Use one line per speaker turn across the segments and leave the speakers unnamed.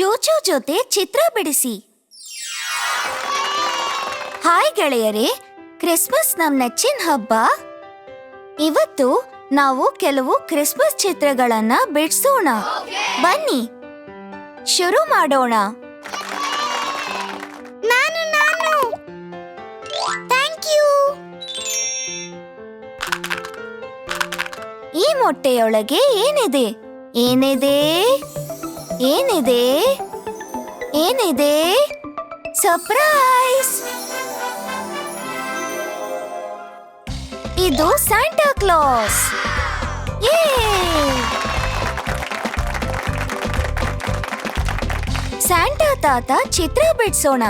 ಚೂಚು ಜೊತೆ ಚಿತ್ರ ಬಿಡಿಸಿ. ಹಾಯ್ ಗೆಳೆಯರೇ ಕ್ರಿಸ್ಮಸ್ ನಮ್ ನೆಚ್ಚಿನ ಹಬ್ಬ. ಇವತ್ತು ನಾವು ಕೆಲವು ಕ್ರಿಸ್ಮಸ್ ಚಿತ್ರಗಳನ್ನ ಬಿಡಿಸೋಣ. ಬನ್ನಿ ಶುರು ಮಾಡೋಣ. ನಾನು ನಾನು. ಥ್ಯಾಂಕ್ ಯು ಈ ಮೊಟ್ಟೆಯೊಳಗೆ ಏನಿದೆ? ಏನಿದೆ? ಏನಿದೆ? ಏನಿದೆ? ಸರ್ಪ್ರೈಸ್ ಇದು ಸ್ಯಾಂಟಾ ಕ್ಲಾಸ್ ಸ್ಯಾಂಟಾ ತಾತ ಚಿತ್ರ ಬಿಡಿಸೋಣ.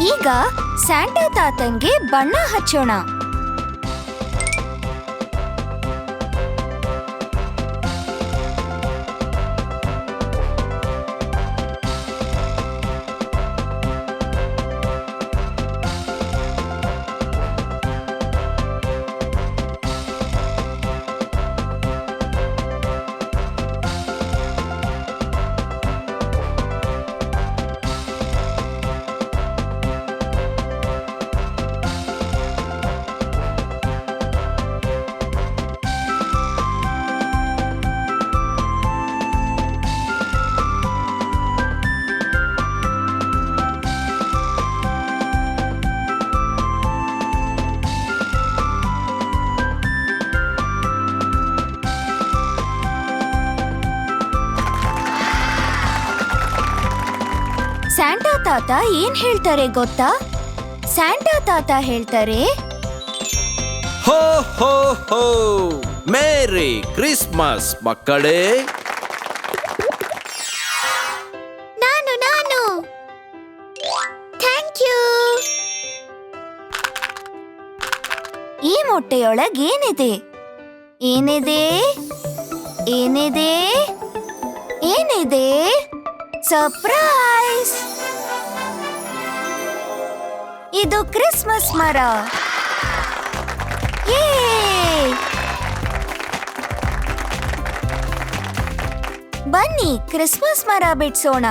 ಈಗ ಸ್ಯಾಂಟಾ ತಾತಂಗೆ ಬಣ್ಣ ಹಚ್ಚೋಣ. ತಾತ ಏನ್ ಹೇಳ್ತಾರೆ ಗೊತ್ತಾ? ಸ್ಯಾಂಟಾ ತಾತ ಹೇಳ್ತಾರೆ
ಹೋ ಹೋ ಹೋ ಮೇರಿ ಕ್ರಿಸ್ಮಸ್ ಮಕ್ಕಳೇ.
ನಾನು ನಾನು. Thank you. ಈ ಮೊಟ್ಟೆಯೊಳಗೆ ಏನಿದೆ? ಏನಿದೆ? ಏನಿದೆ? ಏನಿದೆ? ಸರ್ಪ್ರೈಸ್ ಇದು ಕ್ರಿಸ್ಮಸ್ ಮರ. ಬನ್ನಿ ಕ್ರಿಸ್ಮಸ್ ಮರ ಬಿಡ್ಸೋಣ.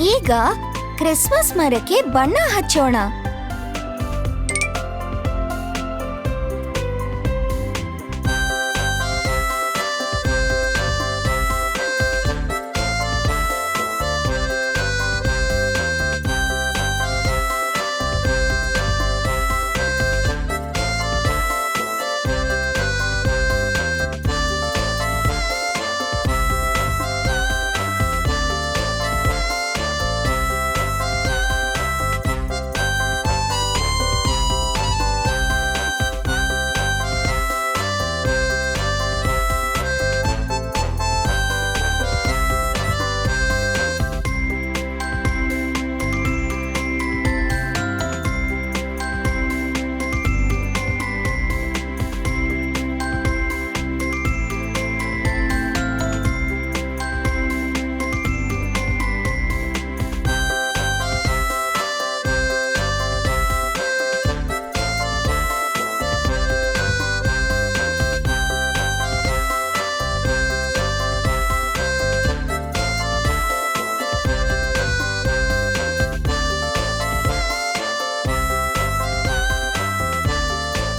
ಈಗ ಕ್ರಿಸ್ಮಸ್ ಮರಕ್ಕೆ ಬಣ್ಣ ಹಚ್ಚೋಣ.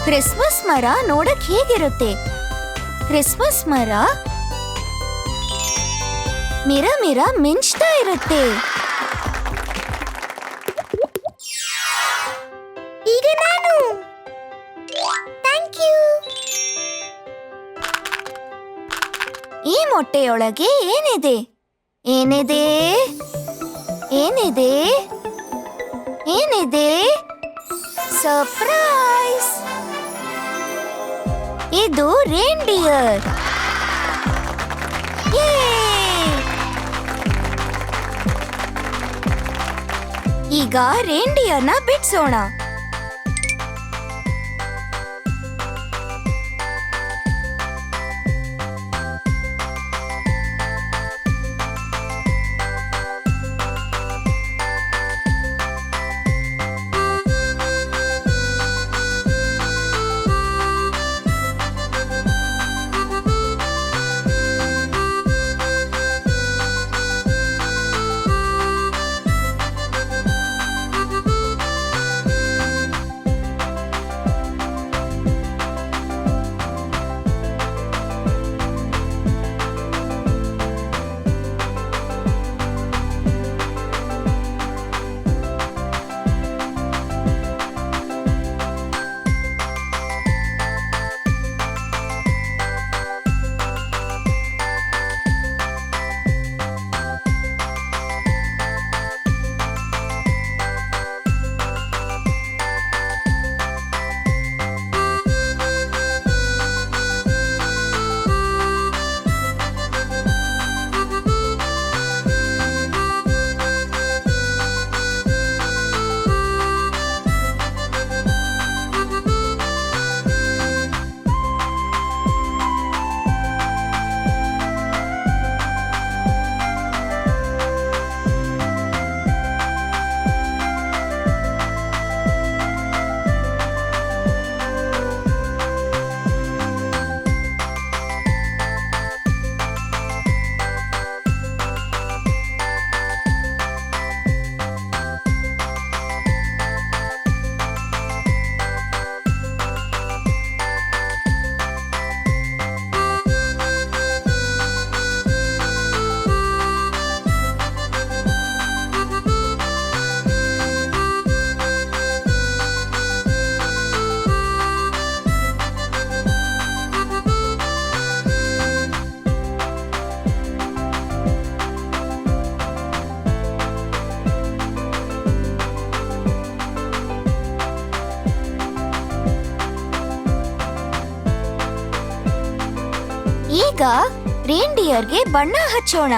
ಕ್ರಿಸ್ಮಸ್ ಮರ ನೋಡಕ್ ಹೇಗಿರುತ್ತೆ? ಕ್ರಿಸ್ಮಸ್ ಮರ? ಮಿರ ಮಿರ ಮಿಂಚ್ತಾ ಇರುತ್ತೆ. ಈ ಮೊಟ್ಟೆಯೊಳಗೆ ಏನಿದೆ? ಏನಿದೆ? ಏನಿದೆ? ಏನಿದೆ? ಸರ್ಪ್ರೈಸ್ ಇದು ರೇಂಡಿಯರ್ ಈಗ ರೇಂಡಿಯರ್ನ ಬಿಡ್ಸೋಣ. ಈಗ ರೇನ್ಡಿಯರ್ಗೆ ಬಣ್ಣ ಹಚ್ಚೋಣ.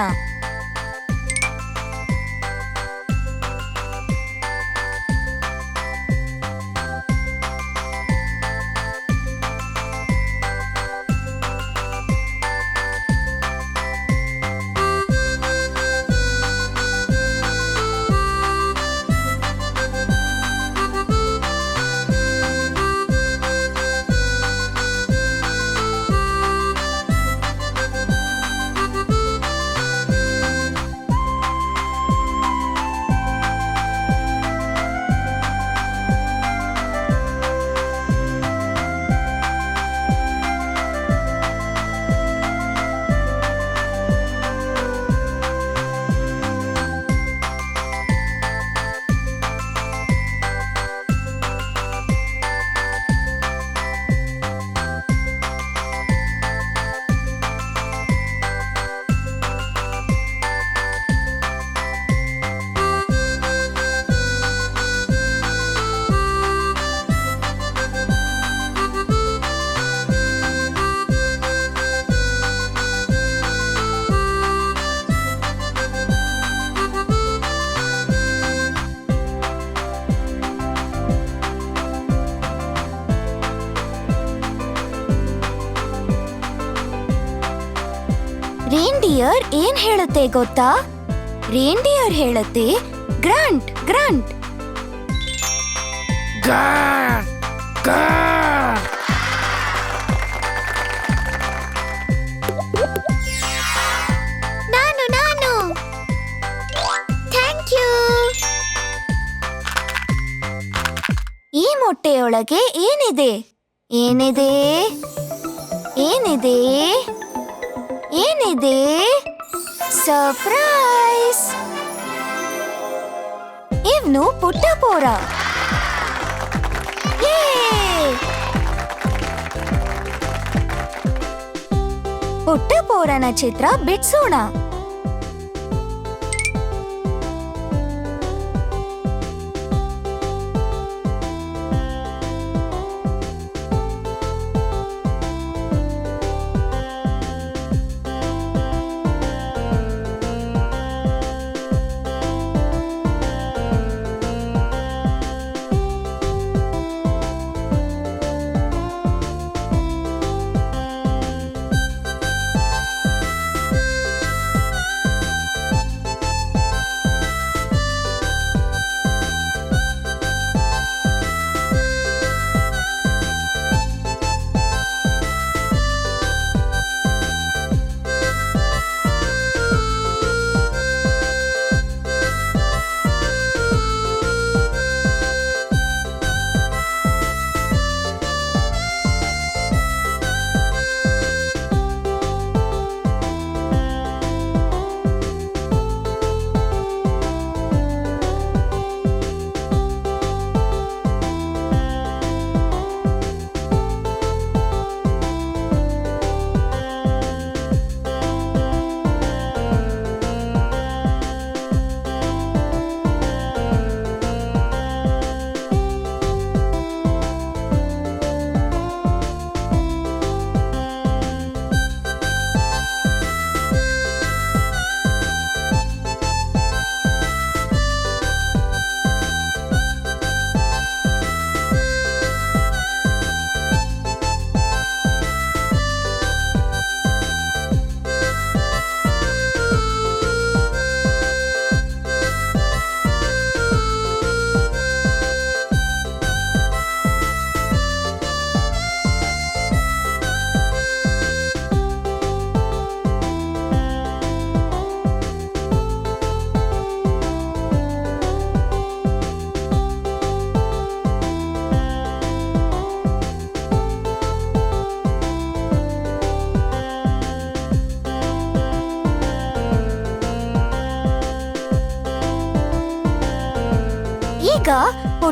ರೇಂಡಿಯರ್ ಏನ್ ಹೇಳುತ್ತೆ ಗೊತ್ತಾ? ರೇಂಡಿಯರ್ ಹೇಳುತ್ತೆ ಗ್ರಾಂಟ್ ಗ್ರಾಂಟ್ ನಾನು ನಾನು. ಥ್ಯಾಂಕ್ ಯು ಈ ಮೊಟ್ಟೆಯೊಳಗೆ ಏನಿದೆ? ಏನಿದೆ? ಏನಿದೆ? ಏನಿದೆ? ಸರ್ಪ್ರೈಸ್ ಇವ್ನು ಪುಟ್ಟ ಪೋರ. ಯೇ! ಪುಟ್ಟ ಪೋರನ ಚಿತ್ರ ಬಿಡ್ಸೋಣ.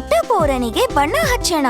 ಪುಟ್ಟ ಪೋರನಿಗೆ ಬಣ್ಣ ಹಚ್ಚೋಣ.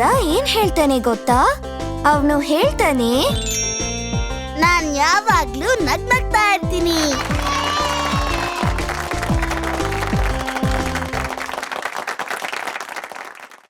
ಸೋರಾ ಏನ್ ಹೇಳ್ತಾನೆ ಗೊತ್ತಾ? ಅವನು ಹೇಳ್ತಾನೆ
ನಾನ್ ಯಾವಾಗ್ಲೂ ನಗ್ನಗ್ತಾ ಇರ್ತೀನಿ.